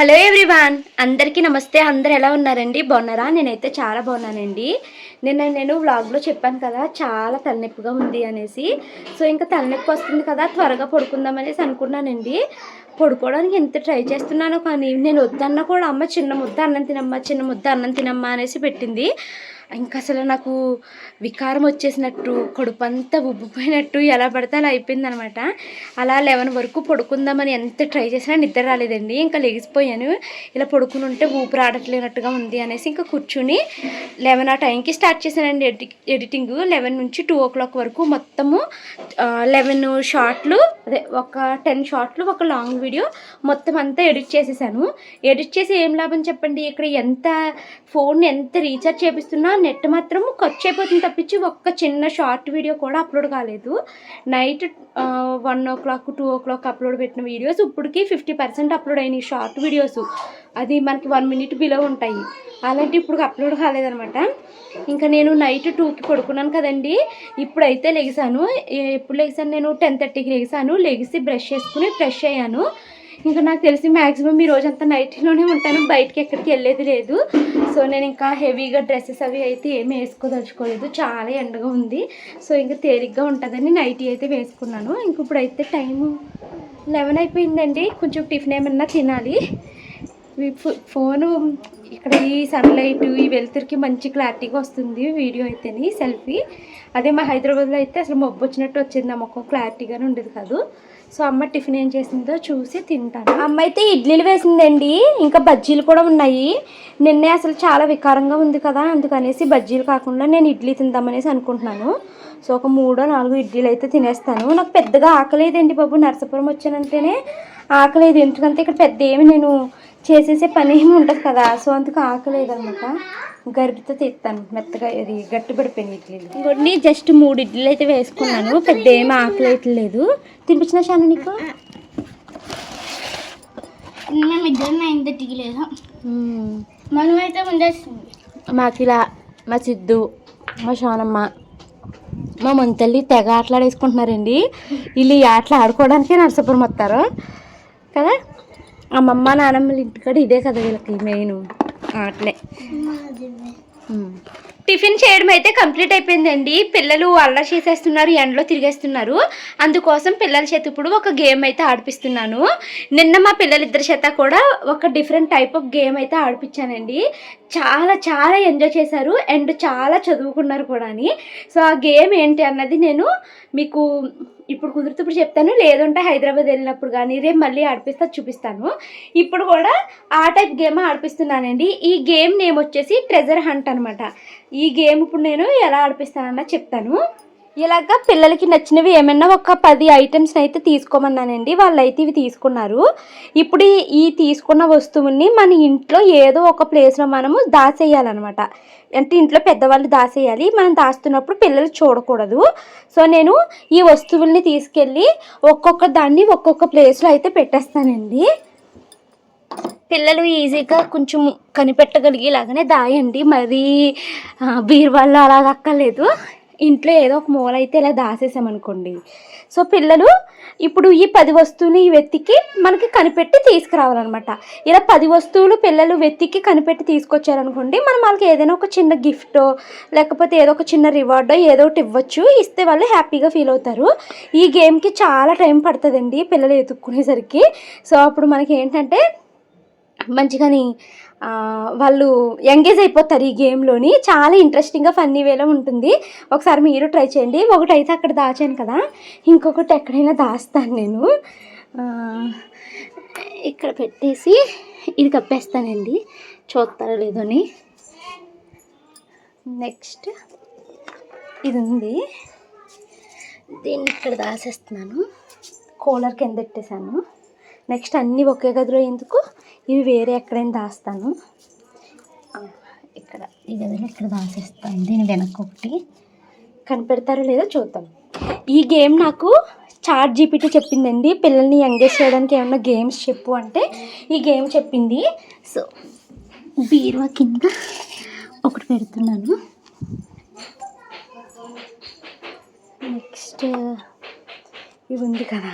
Hello everyone అందరికీ నమస్తే. అందరు ఎలా ఉన్నారండి? బాగున్నారా? నేనైతే చాలా బాగున్నానండి. నిన్న నేను వ్లాగ్లో చెప్పాను కదా చాలా తలనొప్పిగా ఉంది అనేసి. సో ఇంకా తలనొప్పి వస్తుంది కదా త్వరగా పడుకుందాం అనేసి అనుకున్నానండి. పడుకోవడానికి ఎంత ట్రై చేస్తున్నానో కానీ నేను వద్దన్నా కూడా అమ్మ చిన్న ముద్ద అన్నం తినమ్మా చిన్న ముద్ద అన్నం తినమ్మా అనేసి పెట్టింది. ఇంకా అసలు నాకు వికారం వచ్చేసినట్టు కడుపు అంతా ఉబ్బిపోయినట్టు ఎలా పడితే అలా అయిపోయిందనమాట. అలా లెవెన్ వరకు పడుకుందామని ఎంత ట్రై చేసినా నిద్ర రాలేదండి. ఇంకా లెగిసిపోయాను ఇలా పడుకుని ఉంటే ఊపు రాడట్లేనట్టుగా ఉంది అనేసి ఇంకా కూర్చుని లెవెన్ ఆ టైంకి స్టార్ట్ చేశానండి ఎడి ఎడిటింగ్. లెవెన్ నుంచి టూ ఓ క్లాక్ వరకు మొత్తము లెవెన్ షార్ట్లు అదే ఒక టెన్ షార్ట్లు ఒక లాంగ్ వీడియో మొత్తం అంతా ఎడిట్ చేసేసాను. ఎడిట్ చేసి ఏం లాభం చెప్పండి? ఇక్కడ ఎంత ఫోన్ ఎంత రీఛార్జ్ చేపిస్తున్నా నెట్ మాత్రం ఖర్చు అయిపోతుంది తప్పించి ఒక్క చిన్న షార్ట్ వీడియో కూడా అప్లోడ్ కాలేదు. Night one o'clock two o'clock upload పెట్టిన వీడియోస్ ఇప్పటికి ఫిఫ్టీ పర్సెంట్ అప్లోడ్ అయినాయి షార్ట్ వీడియోస్. అది మనకి వన్ మినిట్ బిలో ఉంటాయి. అలాంటి ఇప్పుడు అప్లోడ్ కాలేదనమాట ఇంకా నేను నైట్ టూకి పడుకున్నాను కదండి. ఇప్పుడైతే లెగిసాను. ఎప్పుడు లెగిసాను నేను? టెన్ థర్టీకి లెగిసాను. లెగిసి బ్రష్ చేసుకుని ఫ్రెష్ అయ్యాను. ఇంకా నాకు తెలిసి మ్యాక్సిమం ఈ రోజంతా నైట్లోనే ఉంటాను. బయటకి ఎక్కడికి వెళ్ళేది లేదు. సో నేను ఇంకా హెవీగా డ్రెస్సెస్ అవి అయితే ఏమి వేసుకోదలుచుకోలేదు. చాలా ఎండగా ఉంది. సో ఇంకా తేలిగ్గా ఉంటుందని నైటీ అయితే వేసుకున్నాను. ఇంక ఇప్పుడైతే టైము లెవెన్ అయిపోయిందండి. కొంచెం టిఫిన్ ఏమన్నా తినాలి. ఫోను ఇక్కడ ఈ సన్లైట్ ఈ వెలుతురికి మంచి క్లారిటీగా వస్తుంది వీడియో అయితేని సెల్ఫీ అదే మా హైదరాబాద్లో అయితే అసలు మబ్బు వచ్చినట్టు వచ్చింది. అమ్మకం క్లారిటీగానే ఉండేది కాదు. సో అమ్మ టిఫిన్ ఏం చేసిందో చూసి తింటాను. అమ్మ అయితే ఇడ్లీలు వేసిందండి ఇంకా బజ్జీలు కూడా ఉన్నాయి. నిన్నే అసలు చాలా వికారంగా ఉంది కదా అందుకనేసి బజ్జీలు కాకుండా నేను ఇడ్లీ తిందామనేసి అనుకుంటున్నాను. సో ఒక మూడో నాలుగు ఇడ్లీలు అయితే తినేస్తాను. నాకు పెద్దగా ఆకలేదండి బాబు నరసాపురం వచ్చానంటేనే ఆకలేదు. ఎందుకంటే ఇక్కడ పెద్ద ఏమి నేను చేసేసే పని ఏమి ఉండదు కదా సో అందుకు ఆకలేదు అనమాట గరిపితో తీస్తాను. మెత్తగా ఇది గట్టి పడిపోయింది ఇడ్లీలు ఇంకోటి జస్ట్ మూడు ఇడ్లీలు అయితే వేసుకున్నాను. పెద్ద ఏమి ఆకలి లేదు. తినిపించిన షాను నీకు? మేము ఇద్దరు థర్టీకి లేదా మనం అయితే ముందేస్తుంది మాకు ఇలా మా సిద్ధు మా షానమ్మ మా మంతల్లి తెగ ఆటలాడేసుకుంటున్నారండి. వీళ్ళు ఈ ఆటలు ఆడుకోవడానికే నరసాపురం వస్తారు. కదా? అమ్మమ్మ నానమ్మల ఇంటికాడ ఇదే కదా వీళ్ళకి మెయిన్ ఉమ్. టిఫిన్ చేయడం అయితే కంప్లీట్ అయిపోయిందండి. పిల్లలు అల్లరి చేసేస్తున్నారు ఎండలో తిరిగేస్తున్నారు. అందుకోసం పిల్లల చేత ఇప్పుడు ఒక గేమ్ అయితే ఆడిపిస్తున్నాను. నిన్న మా పిల్లలిద్దరి చేత కూడా ఒక డిఫరెంట్ టైప్ ఆఫ్ గేమ్ అయితే ఆడిపించానండి. చాలా చాలా ఎంజాయ్ చేశారు. అండ్ చాలా చదువుకున్నారు కూడా అని సో ఆ గేమ్ ఏంటి అన్నది నేను మీకు ఇప్పుడు కుదిరితే ఇప్పుడు చెప్తాను. లేదంటే హైదరాబాద్ వెళ్ళినప్పుడు కానీ రేపు మళ్ళీ ఆడిపిస్తా చూపిస్తాను. ఇప్పుడు కూడా ఆ టైప్ గేమ్ ఆడిపిస్తున్నానండి. ఈ గేమ్ నేమ్ వచ్చేసి ట్రెజర్ హంట్ అనమాట. ఈ గేమ్ ఇప్పుడు నేను ఎలా ఆడిపిస్తానన్నా చెప్తాను. ఇలాగా పిల్లలకి నచ్చినవి ఏమైనా ఒక పది ఐటమ్స్ అయితే తీసుకోమన్నానండి. వాళ్ళు అయితే ఇవి తీసుకున్నారు. ఇప్పుడు ఈ- తీసుకున్న వస్తువుల్ని మన ఇంట్లో ఏదో ఒక ప్లేస్లో మనము దాసేయాలన్నమాట అంటే ఇంట్లో పెద్దవాళ్ళు దాచేయాలి. మనం దాస్తున్నప్పుడు పిల్లలు చూడకూడదు. సో నేను ఈ వస్తువుల్ని తీసుకెళ్ళి ఒక్కొక్క దాన్ని ఒక్కొక్క ప్లేస్లో అయితే పెట్టేస్తానండి. పిల్లలు ఈజీగా కొంచెం కనిపెట్టగలిగేలాగానే దాయండి. మరీ బీరువాళ్ళు అలాగక్కర్లేదు. ఇంట్లో ఏదో ఒక మూల అయితే ఇలా దాసేసామనుకోండి సో పిల్లలు ఇప్పుడు ఈ పది వస్తువులు ఈ వెతికి మనకి కనిపెట్టి తీసుకురావాలన్నమాట. ఇలా పది వస్తువులు పిల్లలు వెతికి కనిపెట్టి తీసుకొచ్చారనుకోండి మనం వాళ్ళకి ఏదైనా ఒక చిన్న గిఫ్టో లేకపోతే ఏదో ఒక చిన్న రివార్డో ఏదో ఒకటి ఇవ్వచ్చు. ఇస్తే వాళ్ళు హ్యాపీగా ఫీల్ అవుతారు. ఈ గేమ్కి చాలా టైం పడుతుందండి పిల్లలు ఎత్తుక్కునేసరికి సో అప్పుడు మనకి ఏంటంటే మంచిగాని వాళ్ళు ఎంగేజ్ అయిపోతారు ఈ గేమ్లోని. చాలా ఇంట్రెస్టింగ్గా ఫన్నీ వేలో ఉంటుంది. ఒకసారి మీరు ట్రై చేయండి. ఒకటి అయితే అక్కడ దాచాను కదా. ఇంకొకటి ఎక్కడైనా దాస్తాను నేను. ఇక్కడ పెట్టేసి ఇది కప్పేస్తానండి. చూస్తారో లేదో అని నెక్స్ట్ ఇది ఉంది దీన్ని ఇక్కడ దాసేస్తున్నాను. కూలర్ కింద పెట్టేశాను. నెక్స్ట్ అన్నీ ఒకే గదిలో ఎందుకు? ఇవి వేరే ఎక్కడైనా దాస్తాను. ఇక్కడ ఈ ఇక్కడ దాసేస్తాను దీని వెనక ఒకటి. కనిపెడతారో లేదో చూద్దాం. ఈ గేమ్ నాకు చాట్ జీపీటీ చెప్పిందండి. పిల్లల్ని ఎంగేజ్ చేయడానికి ఏమైనా గేమ్స్ చెప్పు అంటే ఈ గేమ్ చెప్పింది. సో బీరువా కింద ఒకటి పెడుతున్నాను. నెక్స్ట్ ఇవి ఉంది కదా.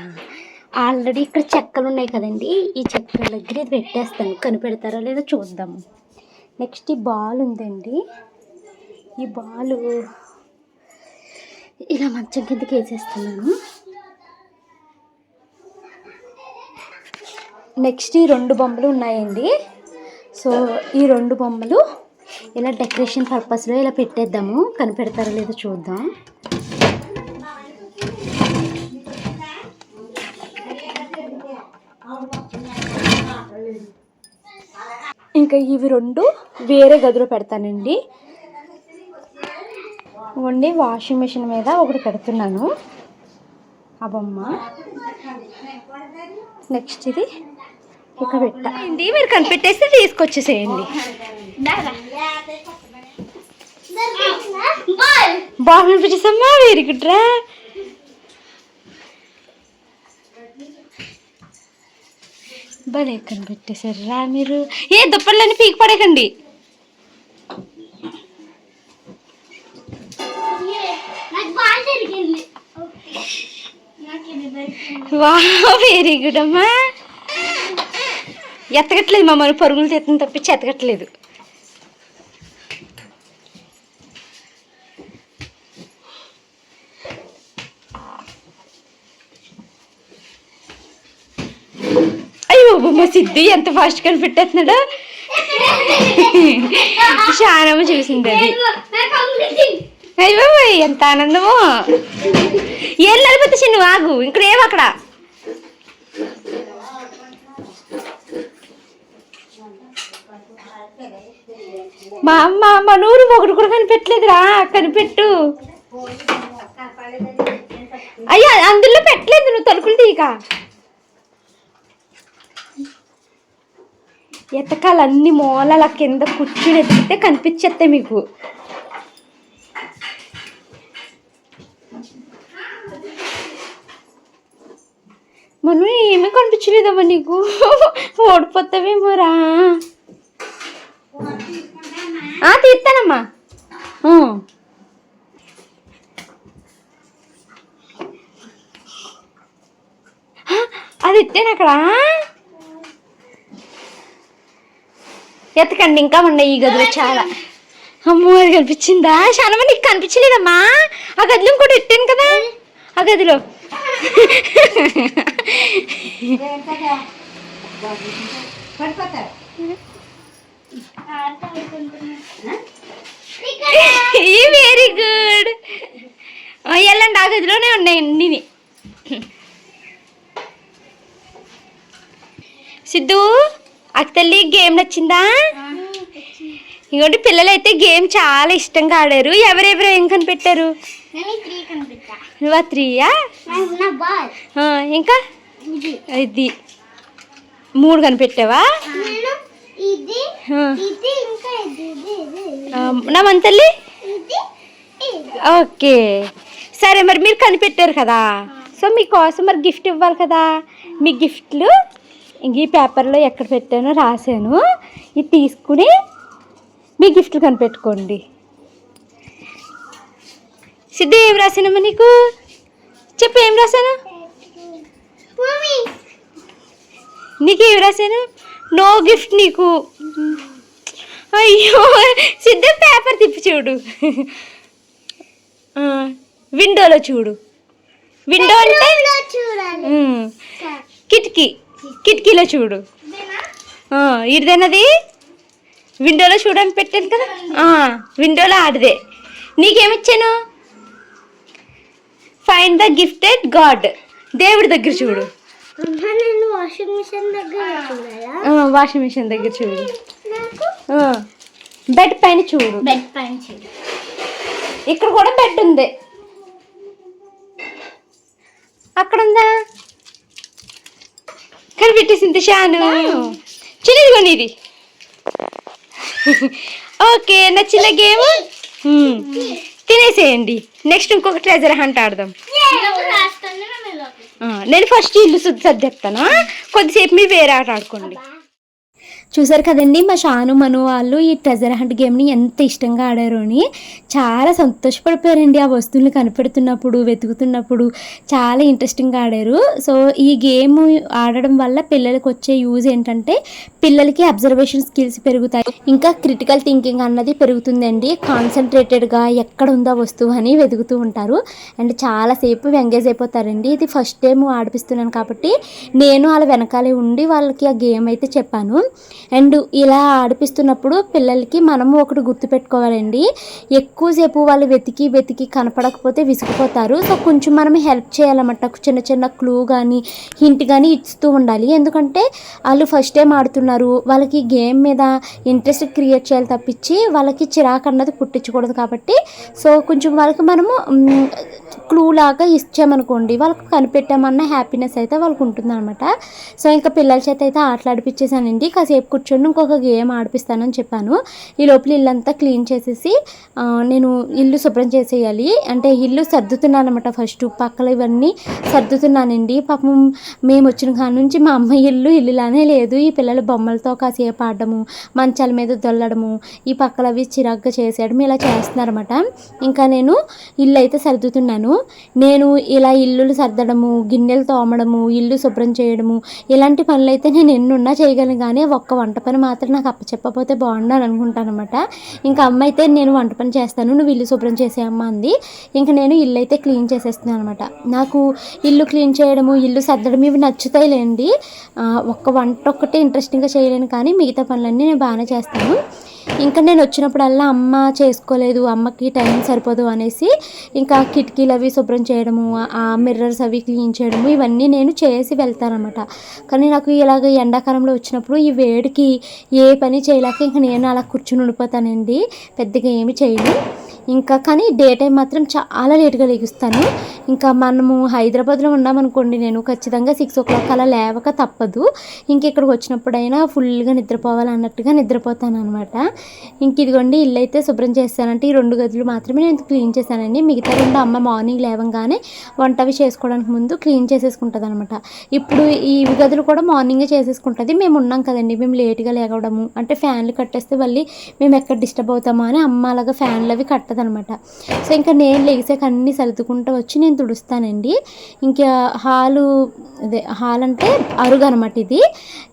ఆల్రెడీ ఇక్కడ చెక్కలు ఉన్నాయి కదండి. ఈ చెక్కల దగ్గర ఇది పెట్టేస్తాను. కనిపెడతారో లేదో చూద్దాము. నెక్స్ట్ ఈ బాల్ ఉందండి. ఈ బాలు ఇలా మంచం కిందకి వేసేస్తున్నాను. నెక్స్ట్ ఈ రెండు బొమ్మలు ఉన్నాయండి. సో ఈ రెండు బొమ్మలు ఇలా డెకరేషన్ పర్పస్లో ఇలా పెట్టేద్దాము. కనిపెడతారో లేదో చూద్దాం. ఇంకా ఇవి రెండు వేరే గదిలో పెడతానండి. వండి వాషింగ్ మిషన్ మీద ఒకటి పెడుతున్నాను. ఆ బొమ్మ. నెక్స్ట్ ఇది ఇక్కడ పెట్టా. అండి మీరు కనిపెట్టేస్తే తీసుకొచ్చేసేయండి. బాగా అనిపించేసమ్మా వెరీ గుడ్ రా భలే కనిపెట్టేశారు రా మీరు. ఏ దుప్పట్లన్నీ పీకి పడకండి వా వెరీ గుడ్ అమ్మా. ఎత్తగట్లేదు మమ్మల్ని పరుగులు తీస్తుంది తప్పించి ఎత్తగట్లేదు. మా సిద్ధి ఎంత ఫాస్ట్ కనిపెట్టేస్తున్నాడు? శానమ్మ చూసింది అది. అయ్యో ఎంత ఆనందమో. ఏం నలిపితే చిన్ను ఆగు ఇక్కడ ఏం అక్కడ. మా అమ్మ మా నూరు ఒకటి కూడా కనిపెట్టలేదురా కనిపెట్టు. అయ్యా అందులో పెట్టలేదు నువ్వు తలుపులు తీక ఎతకాలు అన్ని మూలల కింద కూర్చుని ఎతికితే కనిపించేస్తాయి మీకు. మనం ఏమీ కనిపించలేదమ్మా నీకు? ఓడిపోతావేమోరా ఆ, తీస్తానమ్మా. అది ఎత్తాను అక్కడ? ఎత్తకండి ఇంకా ఉన్నాయి ఈ గదిలో చాలా. అమ్మో అది కనిపించిందా? చాలా నీకు కనిపించలేదమ్మా. ఆ గదిలో ఇంకోటి ఎట్టాను కదా. ఆ గదిలో. వెరీ గుడ్ వెళ్ళండి ఆ గదిలోనే ఉన్నాయి అన్ని సిద్ధు. అక్క తల్లి గేమ్ నచ్చిందా? ఇంకోటి పిల్లలు అయితే గేమ్ చాలా ఇష్టంగా ఆడారు. ఎవరెవరు ఏం కనిపెట్టారు? నువ్వు త్రీయా ఇంకా? ఇది. మూడు కనిపెట్టావా? నా మంతల్లి ఓకే. సరే మరి మీరు కనిపెట్టారు కదా. సో మీకోసం మరి గిఫ్ట్ ఇవ్వాలి కదా. మీ గిఫ్ట్లు? ఇంక ఈ పేపర్లో ఎక్కడ పెట్టానో రాశాను. ఇది తీసుకుని మీ గిఫ్ట్లు కనిపెట్టుకోండి. సిద్ధు ఏం రాశానమ్మా నీకు? చెప్పు ఏం రాశాను? నీకు ఏం రాశాను? నో గిఫ్ట్ నీకు. అయ్యో సిద్ధు పేపర్ తిప్పి చూడు. విండోలో చూడు. విండో అంటే కిటికీ. కిటికీలో చూడు. ఇదేనా? ఆ, ఇడిదేనది విండోలో చూడని పెట్టాను కదా? విండోలో ఆడిదే. నీకేమిచ్చాను? ఫైండ్ ద గిఫ్టెడ్ గాడ్ దేవుడి దగ్గర చూడు. వాషింగ్ మిషన్ దగ్గర వాషింగ్ మిషన్ దగ్గర చూడు. బెడ్ పైన చూడు. బెడ్ పైన చూడు. ఇక్కడ కూడా బెడ్ ఉంది. అక్కడ ఉందా కనిపెట్టేసింది షాను చిన్నదిగో నీది. ఓకే నచ్చిన గేమ్? తినేసేయండి. నెక్స్ట్ ఇంకొక ట్రెజర్ హంట్ ఆడదాం. నేను ఫస్ట్ ఇల్లు సర్దేస్తాను కొద్దిసేపు మీరు వేరే ఆట ఆడుకోండి. చూసారు కదండి మా షాను మను వాళ్ళు ఈ ట్రెజర్ హంట్ గేమ్ని ఎంత ఇష్టంగా ఆడారు అని. చాలా సంతోషపడిపోయారండి ఆ వస్తువులు కనిపెడుతున్నప్పుడు వెతుకుతున్నప్పుడు. చాలా ఇంట్రెస్టింగ్గా ఆడారు. సో ఈ గేమ్ ఆడడం వల్ల పిల్లలకి వచ్చే యూజ్ ఏంటంటే పిల్లలకి అబ్జర్వేషన్ స్కిల్స్ పెరుగుతాయి. ఇంకా క్రిటికల్ థింకింగ్ అన్నది పెరుగుతుందండి. కాన్సన్ట్రేటెడ్గా ఎక్కడ ఉందో ఆ వస్తువు అని వెతుకుతూ ఉంటారు. అండ్ చాలాసేపు ఎంగేజ్ అయిపోతారండి. ఇది ఫస్ట్ టైం ఆడిపిస్తున్నాను కాబట్టి నేను వాళ్ళ వెనకాలే ఉండి వాళ్ళకి ఆ గేమ్ అయితే చెప్పాను. అండ్ ఇలా ఆడిపిస్తున్నప్పుడు పిల్లలకి మనము ఒకటి గుర్తుపెట్టుకోవాలండి. ఎక్కువసేపు వాళ్ళు వెతికి వెతికి కనపడకపోతే విసిగిపోతారు. సో కొంచెం మనం హెల్ప్ చేయాలన్నమాట. చిన్న చిన్న క్లూ కానీ హింట్ కానీ ఇస్తూ ఉండాలి. ఎందుకంటే వాళ్ళు ఫస్ట్ టైం ఆడుతున్నారు. వాళ్ళకి గేమ్ మీద ఇంట్రెస్ట్ క్రియేట్ చేయాలి తప్పించి వాళ్ళకి చిరాకు అన్నది పుట్టించకూడదు కాబట్టి. సో కొంచెం వాళ్ళకి మనము క్లూ లాగా ఇచ్చామనుకోండి వాళ్ళకి కనిపెట్టామన్న హ్యాపీనెస్ అయితే వాళ్ళకి ఉంటుందన్నమాట. సో ఇంకా పిల్లల చేత అయితే ఆటలాడిపించేసానండి కాసేపు కూర్చొని ఇంకొక గేమ్ ఆడిపిస్తానని చెప్పాను. ఈ లోపల ఇల్లంతా క్లీన్ చేసేసి నేను ఇల్లు శుభ్రం చేసేయాలి. అంటే ఇల్లు సర్దుతున్నాను అనమాట ఫస్ట్. పక్కల ఇవన్నీ సర్దుతున్నానండి. పాపం మేము వచ్చిన కాడ నుంచి మా అమ్మ ఇల్లు ఇల్లులానే లేదు. ఈ పిల్లలు బొమ్మలతో కాసేపు ఆడడము మంచాల మీద దొల్లడము ఈ పక్కల అవి చిరాగ్గా చేసేయడం ఇలా చేస్తున్నారన్నమాట. ఇంకా నేను ఇల్లు అయితే సర్దుతున్నాను. నేను ఇలా ఇల్లులు సర్దడము గిన్నెలు తోమడము ఇల్లు శుభ్రం చేయడము ఇలాంటి పనులు అయితే నేను ఎన్నున్నా చేయగలను కానీ ఒక్క వంట పని మాత్రం నాకు అప్పచెప్పకపోతే బాగుండాలి అనుకుంటాను అనమాట ఇంకా అమ్మ అయితే నేను వంట పని చేస్తాను నువ్వు ఇల్లు శుభ్రం చేసేయమ్మ అంది. ఇంకా నేను ఇల్లు అయితే క్లీన్ చేసేస్తున్నాను అనమాట నాకు ఇల్లు క్లీన్ చేయడము ఇల్లు సర్దడం ఇవి నచ్చుతాయిలేండి. ఒక్క వంట ఒక్కటే ఇంట్రెస్టింగ్గా చేయలేను కానీ మిగతా పనులన్నీ నేను బాగానే చేస్తాను. ఇంకా నేను వచ్చినప్పుడల్లా అమ్మ చేసుకోలేదు అమ్మకి టైం సరిపోదు అనేసి ఇంకా కిటికీలు అవి శుభ్రం చేయడము ఆ మిర్రర్స్ అవి క్లీన్ చేయడము ఇవన్నీ నేను చేసి వెళ్తానమాట కానీ నాకు ఇలాగ ఎండాకాలంలో వచ్చినప్పుడు ఈ వేడికి ఏ పని చేయలేక ఇంకా నేను అలా కూర్చుని ఉండిపోతానండి. పెద్దగా ఏమి చేయను. ఇంకా కానీ డే టైం మాత్రం చాలా లేట్గా లెగుస్తాను. ఇంకా మనము హైదరాబాద్లో ఉన్నామనుకోండి నేను ఖచ్చితంగా సిక్స్ ఓ క్లాక్ అలా లేవక తప్పదు. ఇంక ఇక్కడికి వచ్చినప్పుడైనా ఫుల్గా నిద్రపోవాలి అన్నట్టుగా నిద్రపోతాను అనమాట ఇంక ఇదిగోండి ఇల్లు అయితే శుభ్రం చేస్తానంటే ఈ రెండు గదులు మాత్రమే నేను క్లీన్ చేశానండి. మిగతా రెండు అమ్మ మార్నింగ్ లేవగానే వంట అవి చేసుకోవడానికి ముందు క్లీన్ చేసేసుకుంటుంది అనమాట ఇప్పుడు ఈ గదులు కూడా మార్నింగే చేసేసుకుంటుంది. మేము ఉన్నాం కదండి మేము లేట్గా లేవడము. అంటే ఫ్యాన్లు కట్టేస్తే మళ్ళీ మేము ఎక్కడ డిస్టర్బ్ అవుతామో అని అమ్మ అలాగా ఫ్యాన్లు అవి కట్టదు. అనమాట సో ఇంకా నేను లేసాక అన్నీ సర్దుకుంటూ వచ్చి నేను తుడుస్తానండి. ఇంకా హాలు అదే హాల్ అంటే అరుగు అనమాట ఇది.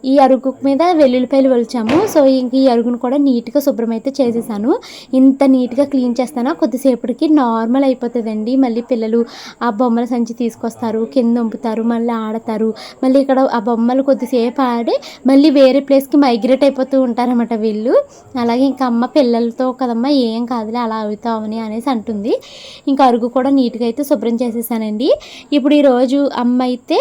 ఈ అరుగు మీద వెల్లుల్లిపాయలు వలిచాము. సో ఇంక ఈ అరుగును కూడా నీట్గా శుభ్రం అయితే చేసేసాను. ఇంత నీట్గా క్లీన్ చేస్తానో? కొద్దిసేపటికి నార్మల్ అయిపోతుందండి. మళ్ళీ పిల్లలు ఆ బొమ్మల సంచి తీసుకొస్తారు కింద వంపుతారు మళ్ళీ ఆడతారు. మళ్ళీ ఇక్కడ ఆ బొమ్మలు కొద్దిసేపు ఆడి మళ్ళీ వేరే ప్లేస్కి మైగ్రేట్ అయిపోతూ ఉంటారన్నమాట వీళ్ళు. అలాగే ఇంకా అమ్మ పిల్లలతో కదమ్మా ఏం కాదులే అలా అవుతావని అనేసి అంటుంది. ఇంకా అరుగు కూడా నీట్గా అయితే శుభ్రం చేసేసానండి. ఇప్పుడు ఈరోజు అమ్మ అయితే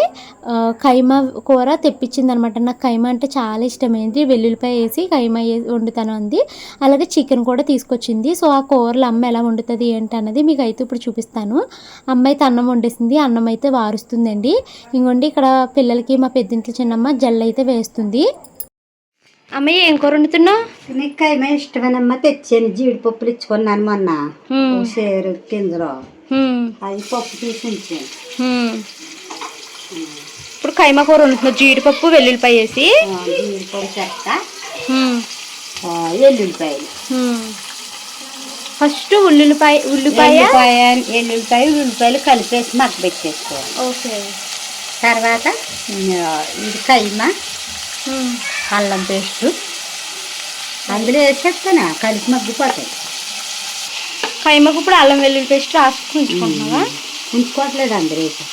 కైమ కూర తెప్పించింది అనమాట నాకు కైమ అంటే చాలా ఇష్టమైంది. వెల్లుల్లిపాయ వేసి కైమ వేసి వండుతాను అంది. అలాగే చికెన్ కూడా తీసుకొచ్చింది. సో ఆ కూరలు అమ్మ ఎలా వండుతుంది ఏంటి అన్నది మీకు అయితే ఇప్పుడు చూపిస్తాను. అమ్మ అయితే అన్నం వండేసింది. అన్నం అయితే వారుస్తుందండి. ఇంకోండి ఇక్కడ పిల్లలకి మా పెద్దింట్లో చిన్నమ్మ జల్లు అయితే వేస్తుంది. అమ్మ ఏం కూర వండుతున్నావు? నీకు కైమ ఇష్టమేనమ్మా తెచ్చాను. జీడిపప్పులు ఇచ్చుకున్నాను మొన్న. షేరు కిందలో అవి పప్పు తీసి ఉంచాను. ఇప్పుడు కైమా కూర వండుతున్నావు. జీడిపప్పు వెల్లుల్లిపాయ వేసి. జీడిపప్పు చెక్క. ఆ, ఎల్లుల్లిపాయలు ఫస్ట్ ఉల్లిపాయ ఉల్లిపాయ? ఎల్లుల్లిపాయ ఉల్లిపాయలు కలిపేసి మగ్గ పెట్టేసుకోవాలి ఓకే. తర్వాత ఇది కైమ అల్లం పేస్టు. అందులో వేసేస్తాను కలిపి మగ్గిపోతాయి. కైమకు ఇప్పుడు అల్లం వెల్లుల్లి పేస్ట్ రాసుకుని ఉంచుకుంటున్నావా? ఉంచుకోవట్లేదు అందరూ వేసి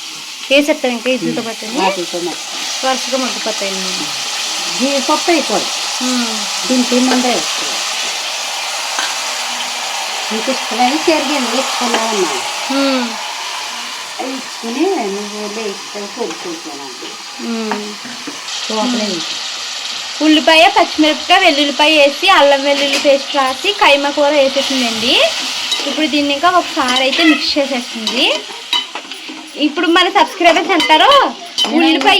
వేసేస్తాం ఇంకా ఇడ్లీతో మగ్గి. వరుసగా మగ్గిపోతాయి జీడిపప్పు అయిపోదు. దీనికి ముందే ఇంక ఇష్టమై చెరిగింది వేసుకున్నావమ్మా కొడుకుంటున్నాను ఉల్లిపాయ పచ్చిమిరపకాయ వెల్లుల్లిపాయ వేసి అల్లం వెల్లుల్లి పేస్ట్ రాసి కైమా కూర వేసేసిందండి ఇప్పుడు దీన్ని ఇంకా ఒకసారి అయితే మిక్స్ చేసేస్తుంది ఇప్పుడు మన సబ్స్క్రైబర్స్ అంటారు ఉల్లిపాయ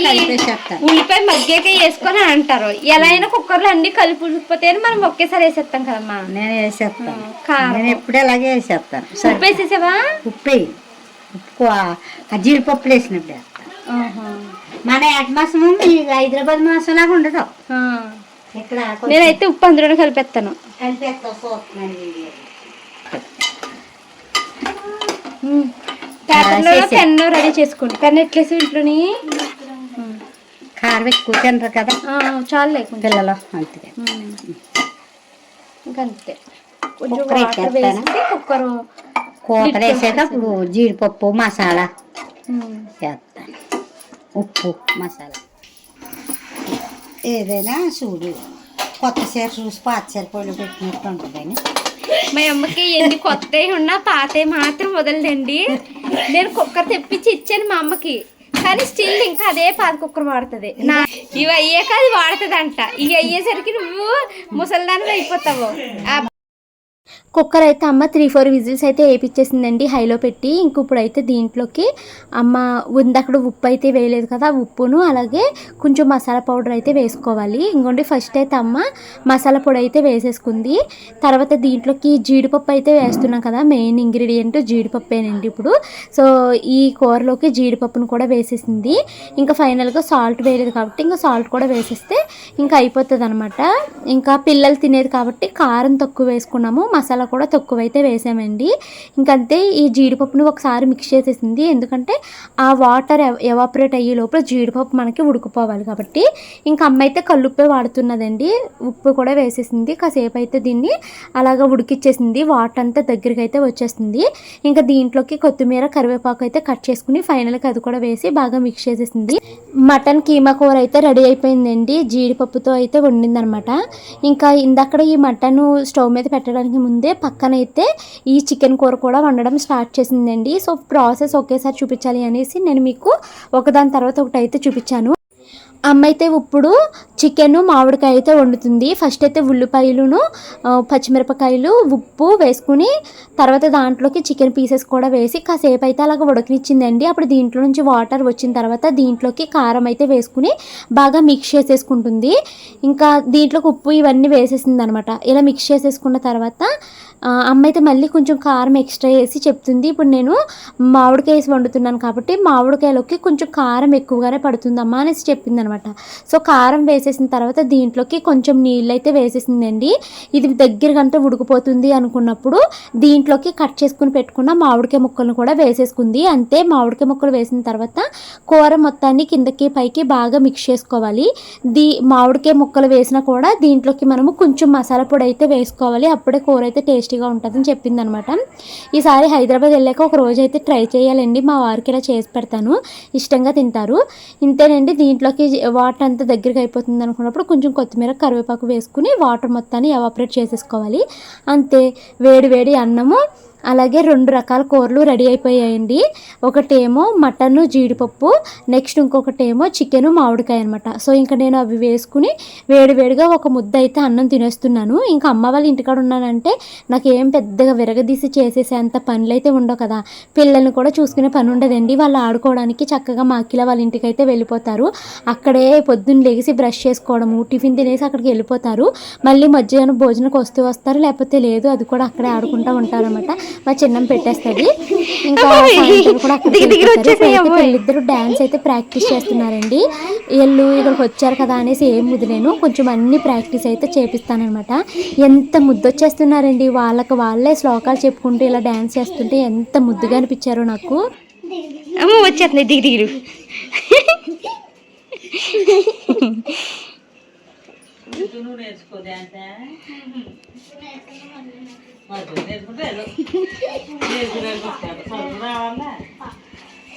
ఉల్లిపాయ మగ్గాక వేసుకొని అంటారు ఎలా అయినా కుక్కర్లో అన్ని కలిపి ఉడికిపోతే మనం ఒకేసారి వేసేస్తాం కదమ్మా. నేను వేసేస్తాను కారం. ఎప్పుడు అలాగే వేసేస్తాను ఉప్పు వేసేసావా? ఉప్పు. ఉప్పు జీడిపప్పులు వేసినప్పుడు మన ఏట మాసము హైదరాబాద్ మాసం లాగా ఉండదు. ఇక్కడ నేనైతే ఉప్పు అందులోనే కలిపేస్తాను. పేపర్లో. పెన్ను రెడీ చేసుకోండి పెన్ ఎట్లేసి ఇంట్లోని? కారం ఎక్కువ తినరు కదా. చాలు లేకుండా పిల్లలు అంతే. ఇంకంతే. కొంచెం వాటర్? వేసి కుక్కర్ కూతలు వేసేటప్పుడు జీడిపప్పు మసాలా వేస్తాను ఉప్పు మసాలా ఏదైనా చూడు కొత్త చీర చూసి పాత చీర పొడి పెట్టినట్టు ఉంటుందని మా అమ్మకి ఎన్ని కొత్త ఉన్నా పాత మాత్రం వదలదండి నేను కుక్కర్ తెప్పించి ఇచ్చాను మా అమ్మకి కానీ స్టిల్ ఇంకా అదే పాత కుక్కర్ వాడుతుంది నా ఇవి అయ్యాక అది వాడుతుంది అంట ఇవి అయ్యేసరికి నువ్వు ముసల్దాని అయిపోతావు కుక్కర్ అయితే అమ్మ త్రీ ఫోర్ విజిల్స్ అయితే వేపించేసిందండి హైలో పెట్టి. ఇంక ఇప్పుడైతే దీంట్లోకి అమ్మ అక్కడ ఉప్పు అయితే వేయలేదు కదా ఆ ఉప్పును అలాగే కొంచెం మసాలా పౌడర్ అయితే వేసుకోవాలి. ఇంకోండి ఫస్ట్ అయితే అమ్మ మసాలా పొడి అయితే వేసేసుకుంది. తర్వాత దీంట్లోకి జీడిపప్పు అయితే వేస్తున్నాం కదా మెయిన్ ఇంగ్రీడియంట్ జీడిపప్పేనండి ఇప్పుడు. సో ఈ కూరలోకి జీడిపప్పును కూడా వేసేసింది. ఇంకా ఫైనల్గా సాల్ట్ వేయలేదు కాబట్టి ఇంకా సాల్ట్ కూడా వేసేస్తే ఇంకా అయిపోతుంది అనమాట ఇంకా పిల్లలు తినేది కాబట్టి కారం తక్కువ వేసుకున్నాము మసాలా కూడా తక్కువ అయితే వేసామండి. ఇంకంతే ఈ జీడిపప్పును ఒకసారి మిక్స్ చేసేసింది. ఎందుకంటే ఆ వాటర్ ఎవాపరేట్ అయ్యే లోపల జీడిపప్పు మనకి ఉడికిపోవాలి కాబట్టి. ఇంకా అమ్మ అయితే కల్లుప్పే వాడుతున్నదండి. ఉప్పు కూడా వేసేసింది. కాసేపు అయితే దీన్ని అలాగ ఉడికిచ్చేసింది. వాటర్ అంతా దగ్గరికి అయితే వచ్చేసింది ఇంకా దీంట్లోకి కొత్తిమీర కరివేపాకు అయితే కట్ చేసుకుని ఫైనల్గా అది కూడా వేసి బాగా మిక్స్ చేసేసింది. మటన్ కీమా కూర అయితే రెడీ అయిపోయిందండి. జీడిపప్పుతో అయితే వండిందనమాట. ఇంకా ఇందక్కడ ఈ మటన్ స్టవ్ మీద పెట్టడానికి ముందే పక్కన అయితే ఈ చికెన్ కూర కూడా వండడం స్టార్ట్ చేసిందండి. సో ప్రాసెస్ ఒకేసారి చూపించాలి అనేసి నేను మీకు ఒకదాని తర్వాత ఒకటి అయితే చూపించాను. అమ్మ అయితే ఇప్పుడు చికెన్ మామిడికాయ అయితే వండుతుంది. ఫస్ట్ అయితే ఉల్లిపాయలును పచ్చిమిరపకాయలు ఉప్పు వేసుకుని తర్వాత దాంట్లోకి చికెన్ పీసెస్ కూడా వేసి కాసేపు అయితే అలాగ ఉడకనిచ్చిందండి. అప్పుడు దీంట్లో నుంచి వాటర్ వచ్చిన తర్వాత దీంట్లోకి కారం అయితే వేసుకుని బాగా మిక్స్ చేసేసుకుంటుంది. ఇంకా దీంట్లోకి ఉప్పు ఇవన్నీ వేసేసింది అనమాట ఇలా మిక్స్ చేసేసుకున్న తర్వాత అమ్మ అయితే మళ్ళీ కొంచెం కారం ఎక్స్ట్రా వేసి చెప్తుంది. ఇప్పుడు నేను మామిడికాయ వేసి వండుతున్నాను కాబట్టి మామిడికాయలోకి కొంచెం కారం ఎక్కువగానే పడుతుందమ్మా అనేసి చెప్పింది అనమాట సో కారం వేసేసిన తర్వాత దీంట్లోకి కొంచెం నీళ్ళు అయితే వేసేసిందండి. ఇది దగ్గరకంటే ఉడికిపోతుంది అనుకున్నప్పుడు దీంట్లోకి కట్ చేసుకుని పెట్టుకున్న మామిడికాయ ముక్కలను కూడా వేసేసుకుంది. అంతే మామిడికాయ ముక్కలు వేసిన తర్వాత కూర మొత్తాన్ని కిందకి పైకి బాగా మిక్స్ చేసుకోవాలి. దీ మామిడికాయ ముక్కలు వేసినా కూడా దీంట్లోకి మనము కొంచెం మసాలా పొడి అయితే వేసుకోవాలి. అప్పుడే కూర అయితే టేస్టీగా ఉంటుందని చెప్పింది అనమాట ఈసారి హైదరాబాద్ వెళ్ళాక ఒక రోజు అయితే ట్రై చేయాలండి. మా వారికి ఇలా చేసి పెడతాను. ఇష్టంగా తింటారు. ఇంతేనండి దీంట్లోకి వాటర్ అంతా దగ్గరికి అయిపోతుంది అనుకున్నప్పుడు కొంచెం కొత్తిమీర కరివేపాకు వేసుకుని వాటర్ మొత్తాన్ని ఎవాపరేట్ చేసేసుకోవాలి. అంతే వేడి వేడి అన్నము. అలాగే రెండు రకాల కూరలు రెడీ అయిపోయాయండి. ఒకటేమో మటన్ జీడిపప్పు నెక్స్ట్ ఇంకొకటేమో చికెన్ మామిడికాయ అనమాట సో ఇంకా నేను అవి వేసుకుని వేడివేడిగా ఒక ముద్ద అయితే అన్నం తినేస్తున్నాను. ఇంకా అమ్మ వాళ్ళ ఇంటికాడ ఉన్నానంటే నాకు ఏం పెద్దగా విరగదీసి చేసేసేంత పనులు అయితే ఉండవు కదా. పిల్లల్ని కూడా చూసుకునే పని ఉండదండి. వాళ్ళు ఆడుకోవడానికి చక్కగా మా అఖిల వాళ్ళ ఇంటికి అయితే వెళ్ళిపోతారు. అక్కడే పొద్దున్న లేచి బ్రష్ చేసుకోవడము టిఫిన్ తినేసి అక్కడికి వెళ్ళిపోతారు. మళ్ళీ మధ్యాహ్నం భోజనంకి వస్తూ వస్తారు. లేకపోతే లేదు అది కూడా అక్కడే ఆడుకుంటూ ఉంటారనమాట మా చిన్నం పెట్టేస్తుంది. ఇంకా కూడా. ఇప్పుడైతే వీళ్ళిద్దరూ డాన్స్ అయితే ప్రాక్టీస్ చేస్తున్నారండి. వీళ్ళు ఇక్కడికి వచ్చారు కదా అనేసి ఏం ముదిలేను కొంచెం అన్ని ప్రాక్టీస్ అయితే చేపిస్తానమాట ఎంత ముద్దొచ్చేస్తున్నారండి వాళ్ళకి వాళ్ళే శ్లోకాలు చెప్పుకుంటూ ఇలా డాన్స్ చేస్తుంటే ఎంత ముద్దుగా అనిపించారో నాకు. అమ్మ వచ్చేస్తుంది దిగి దిగులు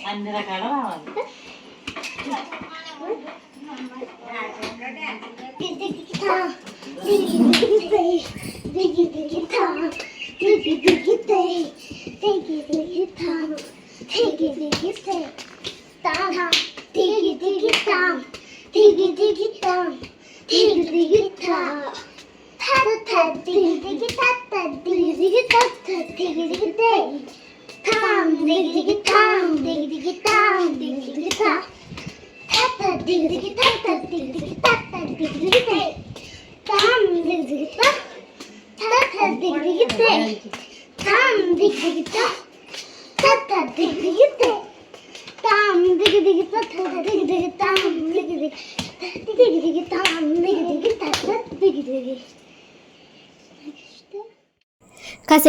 అన్ని రకాల రావాలి Thank you.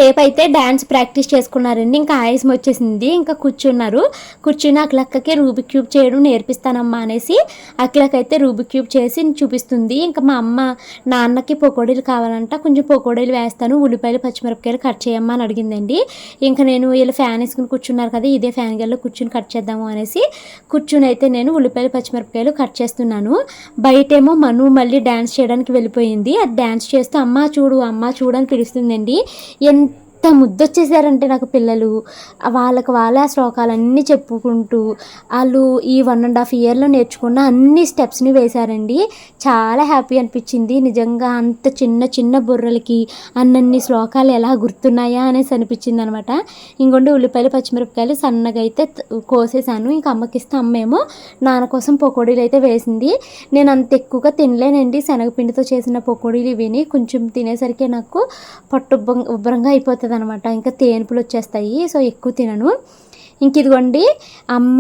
కాసేపు అయితే డ్యాన్స్ ప్రాక్టీస్ చేసుకున్నారండి. ఇంకా ఆయాసం వచ్చేసింది. ఇంకా కూర్చున్నారు. కూర్చుని అక్కలక్కకి రూబిక్ క్యూబ్ చేయడం నేర్పిస్తానమ్మా అనేసి అఖిలకైతే రూబిక్ క్యూబ్ చేసి చూపిస్తుంది. ఇంకా మా అమ్మ నాన్నకి పకోడీలు కావాలంట. కొంచెం పకోడీలు వేస్తాను. ఉల్లిపాయలు పచ్చిమిరపకాయలు కట్ చేయమ్మా అని అడిగిందండి. ఇంకా నేను వీళ్ళు ఫ్యాన్ వేసుకుని కూర్చున్నారు కదా ఇదే ఫ్యాన్ గల్లో కూర్చుని కట్ చేద్దాము అనేసి కూర్చుని అయితే నేను ఉల్లిపాయలు పచ్చిమిరపకాయలు కట్ చేస్తున్నాను. బయటేమో మను మళ్ళీ డ్యాన్స్ చేయడానికి వెళ్ళిపోయింది. అది డ్యాన్స్ చేస్తూ అమ్మ చూడు అమ్మ చూడు అని పిలుస్తుందండి. ఎంత ముద్దొచ్చేసారంటే నాకు పిల్లలు. వాళ్ళకి వాళ్ళే ఆ శ్లోకాలన్నీ చెప్పుకుంటూ వాళ్ళు ఈ వన్ అండ్ హాఫ్ ఇయర్లో నేర్చుకున్న అన్ని స్టెప్స్ని వేశారండి. చాలా హ్యాపీ అనిపించింది. నిజంగా అంత చిన్న చిన్న బుర్రలకి అన్నన్ని శ్లోకాలు ఎలా గుర్తున్నాయా అనేసి అనిపించింది అనమాట ఇంకొండి ఉల్లిపాయలు పచ్చిమిరపకాయలు సన్నగా అయితే కోసేసాను. ఇంకా అమ్మకి ఇస్తే అమ్మేమో నాన్న కోసం పకోడీలు అయితే వేసింది. నేను అంత ఎక్కువగా తినలేనండి. శనగపిండితో చేసిన పకోడీలు ఇవిని. కొంచెం తినేసరికి నాకు పట్టు ఉబ్బం- ఉబ్బరంగా అయిపోతుంది అనమాట ఇంకా తేనుపులు వచ్చేస్తాయి. సో ఎక్కువ తినను. ఇంక ఇదిగోండి అమ్మ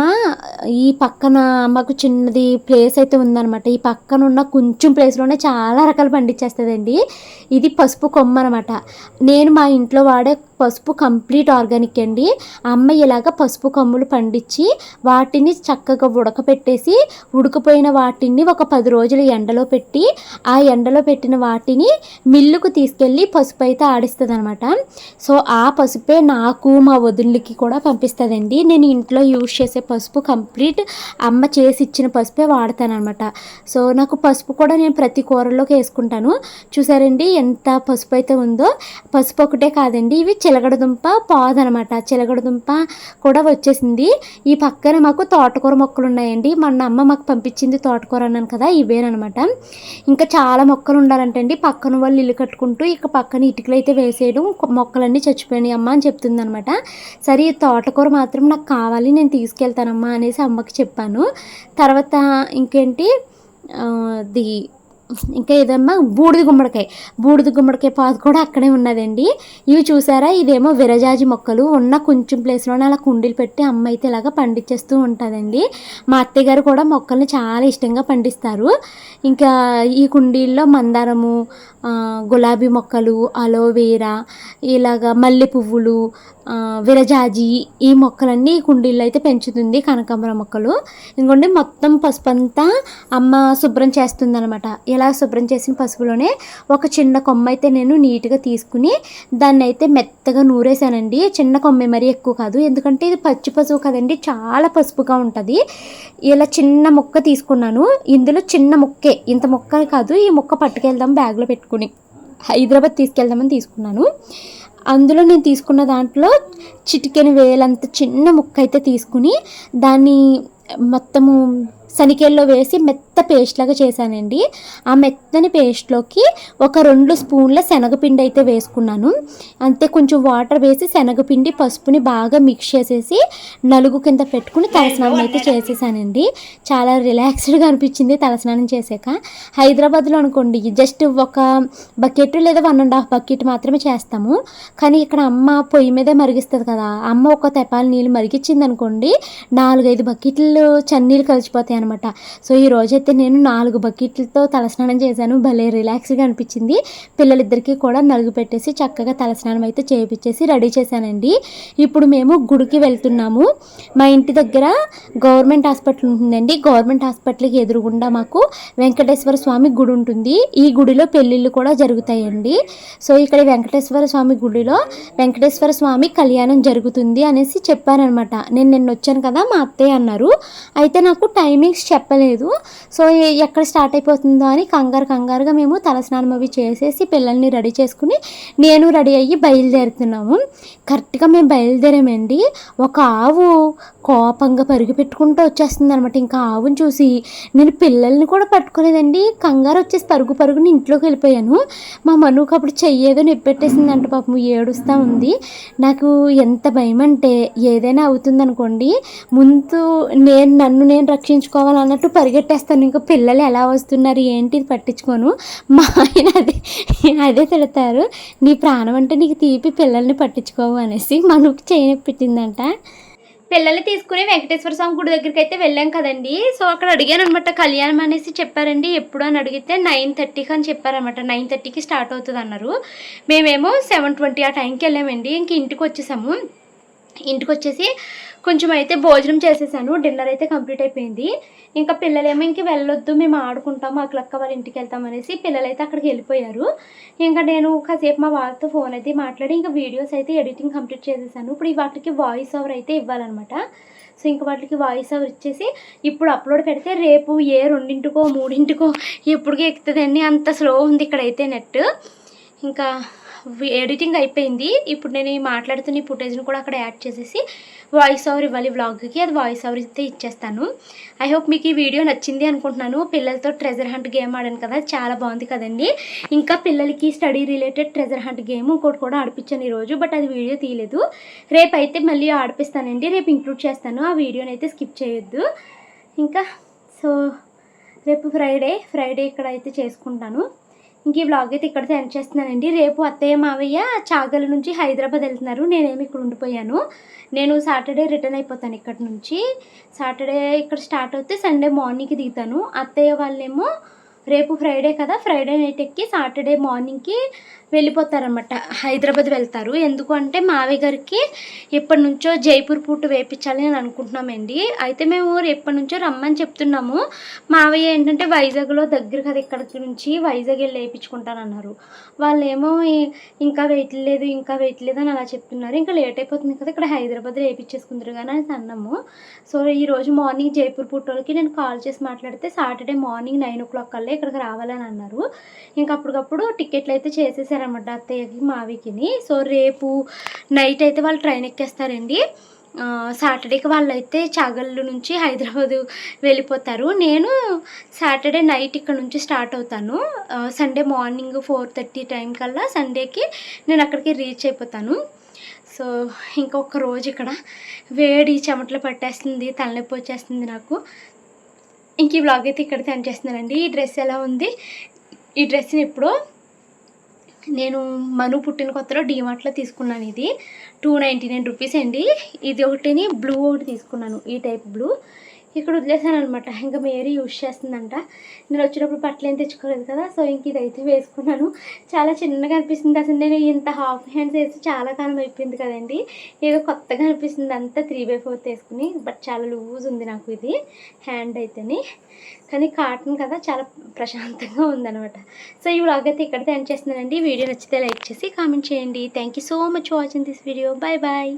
ఈ పక్కన అమ్మకు చిన్నది ప్లేస్ అయితే ఉందన్నమాట. ఈ పక్కన ఉన్న కొంచెం ప్లేస్లోనే చాలా రకాలు పండించేస్తుందండి ఇది పసుపు కొమ్మ అనమాట నేను మా ఇంట్లో వాడే పసుపు కంప్లీట్ ఆర్గానిక్ అండి. అమ్మ ఇలాగ పసుపు కొమ్ములు పండించి వాటిని చక్కగా ఉడకపెట్టేసి ఉడకపోయిన వాటిని ఒక పది రోజులు ఎండలో పెట్టి ఆ ఎండలో పెట్టిన వాటిని మిల్లుకు తీసుకెళ్ళి పసుపు అయితే ఆడిస్తుంది అనమాట సో ఆ పసుపే నాకు మా వదిలికి కూడా పంపిస్తుందండి. నేను ఇంట్లో యూజ్ చేసే పసుపు కంప్లీట్ అమ్మ చేసి ఇచ్చిన పసుపే వాడతానమాట సో నాకు పసుపు కూడా నేను ప్రతి కూరలోకి వేసుకుంటాను. చూసారండి ఎంత పసుపు అయితే ఉందో. పసుపు ఒకటే కాదండి ఇవి చిలగడదుంప పాదు అనమాట చిలగడదుంప కూడా వచ్చేసింది. ఈ పక్కన మాకు తోటకూర మొక్కలు ఉన్నాయండి. మొన్న అమ్మ మాకు పంపించింది తోటకూర అన్నాను కదా ఇవేనమాట ఇంకా చాలా మొక్కలు ఉండాలంటే అండి పక్కన వాళ్ళు ఇల్లు కట్టుకుంటూ ఇక పక్కన ఇటుకలు అయితే వేసేయడం మొక్కలన్నీ చచ్చిపోయినాయి అమ్మ అని చెప్తుంది అనమాట సరే ఈ తోటకూర మాత్రం మాత్రం నాకు కావాలి నేను తీసుకెళ్తానమ్మా అనేసి అమ్మకి చెప్పాను. తర్వాత ఇంకేంటి ది ఇంకా ఏదమ్మా బూడిద గుమ్మడికాయ. బూడిద గుమ్మడికాయ పాదు కూడా అక్కడే ఉన్నదండి. ఇవి చూసారా ఇదేమో విరజాజి మొక్కలు. ఉన్న కొంచెం ప్లేస్లోనే అలా కుండీలు పెట్టి అమ్మ అయితే ఇలాగా పండించేస్తూ ఉంటుందండి. మా అత్తయ్య గారు కూడా మొక్కల్ని చాలా ఇష్టంగా పండిస్తారు. ఇంకా ఈ కుండీల్లో మందారము గులాబీ మొక్కలు అలోవేరా ఇలాగా మల్లె పువ్వులు విరజాజి ఈ మొక్కలన్నీ కుండీల్లో అయితే పెంచుతుంది కనకాంబర మొక్కలు. ఇంకోండి మొత్తం పసుపు అంతా అమ్మ శుభ్రం చేస్తుంది అనమాట ఇలా శుభ్రం చేసిన పసుపులోనే ఒక చిన్న కొమ్మ అయితే నేను నీట్గా తీసుకుని దాన్ని అయితే మెత్తగా నూరేసానండి. చిన్న కొమ్మ మరీ ఎక్కువ కాదు. ఎందుకంటే ఇది పచ్చి పసుపు కదండి చాలా పసుపుగా ఉంటుంది. ఇలా చిన్న ముక్క తీసుకున్నాను. ఇందులో చిన్న ముక్కే ఇంత ముక్క కాదు ఈ ముక్క పట్టుకెళ్దాం బ్యాగ్లో పెట్టుకుని హైదరాబాద్ తీసుకెళ్దామని తీసుకున్నాను. అందులో నేను తీసుకున్న దాంట్లో చిటికెన వేలంత చిన్న ముక్క అయితే తీసుకుని దాన్ని మొత్తము శనికెల్లో వేసి మెత్త పేస్ట్ లాగా చేశానండి. ఆ మెత్తని పేస్ట్లోకి ఒక రెండు స్పూన్ల శనగపిండి అయితే వేసుకున్నాను. అంతే కొంచెం వాటర్ వేసి శనగపిండి పసుపుని బాగా మిక్స్ చేసేసి నలుగు కింద పెట్టుకుని తలస్నానం అయితే చేసేసానండి. చాలా రిలాక్స్డ్గా అనిపించింది తలస్నానం చేశాక హైదరాబాద్లో అనుకోండి జస్ట్ ఒక బకెట్ లేదా వన్ అండ్ హాఫ్ బకెట్ మాత్రమే చేస్తాము. కానీ ఇక్కడ అమ్మ పొయ్యి మీదే మరిగిస్తుంది కదా అమ్మ ఒక తెపాలు నీళ్ళు మరిగించింది అనుకోండి నాలుగైదు బకెట్లు చన్నీళ్ళు కలిసిపోతాయి అనమాట సో ఈ రోజైతే నేను నాలుగు బకెట్లతో తలస్నానం చేశాను. భలే రిలాక్స్గా అనిపించింది. పిల్లలిద్దరికీ కూడా నలుగు పెట్టేసి చక్కగా తలస్నానం అయితే చేయించేసి రెడీ చేశానండి. ఇప్పుడు మేము గుడికి వెళ్తున్నాము. మా ఇంటి దగ్గర గవర్నమెంట్ హాస్పిటల్ ఉంటుందండి. గవర్నమెంట్ హాస్పిటల్కి ఎదురుగుండా మాకు వెంకటేశ్వర స్వామి గుడి ఉంటుంది. ఈ గుడిలో పెళ్ళిళ్ళు కూడా జరుగుతాయండి. సో ఇక్కడ వెంకటేశ్వర స్వామి గుడిలో వెంకటేశ్వర స్వామి కళ్యాణం జరుగుతుంది అనేసి చెప్పారనమాట నేను నిన్న వచ్చాను కదా మా అత్తయ్య అన్నారు. అయితే నాకు టైమింగ్ టైమింగ్స్ చెప్పలేదు. సో ఎక్కడ స్టార్ట్ అయిపోతుందో అని కంగారు కంగారుగా మేము తలస్నానం అవి చేసేసి పిల్లల్ని రెడీ చేసుకుని నేను రెడీ అయ్యి బయలుదేరుతున్నాము. కరెక్ట్గా మేము బయలుదేరామండి. ఒక ఆవు కోపంగా పరుగు పెట్టుకుంటూ వచ్చేస్తుంది అనమాట ఇంకా ఆవుని చూసి నేను పిల్లల్ని కూడా పట్టుకోలేదండి. కంగారు వచ్చేసి పరుగు పరుగుని ఇంట్లోకి వెళ్ళిపోయాను. మా మనుకు అప్పుడు చెయ్యేదో నొప్పెట్టేసిందంట పాపం. ఏడుస్తూ ఉంది. నాకు ఎంత భయం అంటే ఏదైనా అవుతుందనుకోండి ముందు నేను నన్ను నేను రక్షించుకోవాలన్నట్టు పరిగెట్టేస్తాను. ఇంకా పిల్లలు ఎలా వస్తున్నారు ఏంటి ఇది పట్టించుకోను. మా ఆయన అదే అదే తిడతారు. నీ ప్రాణం అంటే నీకు తీపి పిల్లల్ని పట్టించుకోవు అనేసి మనకు చేయనొప్పించిందంట పిల్లల్ని తీసుకుని వెంకటేశ్వర స్వామి గుడి దగ్గరికి అయితే వెళ్ళాం కదండి. సో అక్కడ అడిగాను అనమాట కళ్యాణం అనేసి చెప్పారండి. ఎప్పుడు అని అడిగితే నైన్ థర్టీకి అని చెప్పారనమాట నైన్ థర్టీకి స్టార్ట్ అవుతుంది అన్నారు. మేమేమో సెవెన్ ట్వంటీ ఆ టైంకి వెళ్ళామండి. ఇంక ఇంటికి వచ్చేసాము. ఇంటికి వచ్చేసి కొంచెం అయితే భోజనం చేసేసాను. డిన్నర్ అయితే కంప్లీట్ అయిపోయింది. ఇంకా పిల్లలేమో ఇంక వెళ్ళొద్దు మేము ఆడుకుంటాము అక్కలక్క వాళ్ళ ఇంటికి వెళ్తామనేసి పిల్లలైతే అక్కడికి వెళ్ళిపోయారు. ఇంకా నేను కాసేపు మా వాళ్ళతో ఫోన్ అయితే మాట్లాడి ఇంకా వీడియోస్ అయితే ఎడిటింగ్ కంప్లీట్ చేసేసాను. ఇప్పుడు ఈ వాటికి వాయిస్ ఓవర్ అయితే ఇవ్వాలన్నమాట. సో ఇంకా వాటికి వాయిస్ ఓవర్ ఇచ్చేసి ఇప్పుడు అప్లోడ్ పెడితే రేపు ఏ రెండింటికో మూడింటికో ఎప్పటికీ ఎక్కుతుందండి. అంత స్లో ఉంది ఇక్కడైతే నెట్. ఇంకా ఎడిటింగ్ అయిపోయింది. ఇప్పుడు నేను ఈ మాట్లాడుతున్న ఈ ఫుటేజ్ని కూడా అక్కడ యాడ్ చేసేసి వాయిస్ ఓవర్ ఇవ్వాలి వ్లాగ్కి అది వాయిస్ ఓవర్ ఇస్తే ఇచ్చేస్తాను. ఐ హోప్ మీకు ఈ వీడియో నచ్చింది అనుకుంటున్నాను. పిల్లలతో ట్రెజర్ హంట్ గేమ్ ఆడాను కదా. చాలా బాగుంది కదండి. ఇంకా పిల్లలకి study related treasure hunt game ఇంకోటి కూడా ఆడిపించాను ఈరోజు బట్ అది వీడియో తీయలేదు. రేపు అయితే మళ్ళీ ఆడిపిస్తానండి. రేపు ఇంక్లూడ్ చేస్తాను. ఆ వీడియోని అయితే స్కిప్ చేయొద్దు. ఇంకా సో రేపు ఫ్రైడే ఫ్రైడే ఇక్కడ అయితే చేసుకుంటాను. ఇంక ఈ వ్లాగ్ అయితే ఇక్కడ ఎండ్ చేస్తున్నానండి. రేపు అత్తయ్య మావయ్య చాగల నుంచి హైదరాబాద్ వెళ్తున్నారు. నేనేమి ఇక్కడ ఉండిపోయాను. నేను సాటర్డే రిటర్న్ అయిపోతాను ఇక్కడ నుంచి. సాటర్డే ఇక్కడ స్టార్ట్ అవుతే సండే మార్నింగ్కి దిగుతాను. అత్తయ్య వాళ్ళేమో రేపు ఫ్రైడే కదా. ఫ్రైడే నైట్ ఎక్కి సాటర్డే మార్నింగ్కి వెళ్ళిపోతారనమాట హైదరాబాద్ వెళ్తారు. ఎందుకు అంటే మావయ్య గారికి ఎప్పటి నుంచో జైపూర్ పూట వేయించాలి అని అనుకుంటున్నామండి. అయితే మేము ఎప్పటి నుంచో రమ్మని చెప్తున్నాము. మావయ్య ఏంటంటే వైజాగ్లో దగ్గర కదా ఇక్కడికి నుంచి వైజాగ్ వెళ్ళి వేయించుకుంటానన్నారు. వాళ్ళేమో ఏమో ఇంకా వేయట్లేదు ఇంకా వేయట్లేదు అని అలా చెప్తున్నారు. ఇంకా లేట్ అయిపోతుంది కదా ఇక్కడ హైదరాబాద్ వేయించేసుకుందరు కానీ అని అన్నాము. సో ఈ రోజు మార్నింగ్ జైపూర్ పుట్టోళ్ళకి నేను కాల్ చేసి మాట్లాడితే Saturday morning nine o'clock కల్లా ఇక్కడికి రావాలని అన్నారు. ఇంకా అప్పటికప్పుడు టికెట్లు అయితే చేసేసారన్నమాట అత్తయ్యకి మావికిని. సో రేపు నైట్ అయితే వాళ్ళు ట్రైన్ ఎక్కేస్తారండి. సాటర్డేకి వాళ్ళైతే చాగళ్ళు చాగల్లు నుంచి హైదరాబాద్ వెళ్ళిపోతారు. నేను సాటర్డే నైట్ ఇక్కడ నుంచి స్టార్ట్ అవుతాను. Sunday morning four thirty time కల్లా సండేకి నేను అక్కడికి రీచ్ అయిపోతాను. సో ఇంకొక రోజు ఇక్కడ వేడి చెమటలు పట్టేస్తుంది తలనొప్పి వచ్చేస్తుంది నాకు. ఇంక ఈ వ్లాగ్ అయితే ఇక్కడ సెండ్ చేస్తున్నానండి. ఈ డ్రెస్ ఎలా ఉంది? ఈ డ్రెస్ని ఎప్పుడో నేను మను పుట్టిన కొత్తలో డీమార్ట్లో తీసుకున్నాను ఇది. టూ నైంటీ నైన్ రూపీస్ అండి. ఇది ఒకటిని బ్లూ ఒకటి తీసుకున్నాను. ఈ టైప్ బ్లూ ఇక్కడ వదిలేసాను అనమాట ఇంకా మేరీ యూజ్ చేస్తుందంట. నేను వచ్చినప్పుడు బట్టలు ఏం తెచ్చుకోలేదు కదా సో ఇంక ఇదైతే వేసుకున్నాను. చాలా చిన్నగా అనిపిస్తుంది. అసలు నేను ఇంత హాఫ్ హ్యాండ్స్ వేసి చాలా కాలం అయిపోయింది కదండి. ఏదో కొత్తగా అనిపిస్తుంది. అంతా త్రీ బై ఫోర్త్ వేసుకుని బట్ చాలా లూజ్ ఉంది నాకు ఇది హ్యాండ్ అయితేని. కానీ కాటన్ కదా చాలా ప్రశాంతంగా ఉందనమాట సో ఈ వ్లాగ్ అయితే ఇక్కడితే ఎండ్ చేస్తున్నానండి. వీడియో నచ్చితే లైక్ చేసి కామెంట్ చేయండి. Thank you so much watching this video bye bye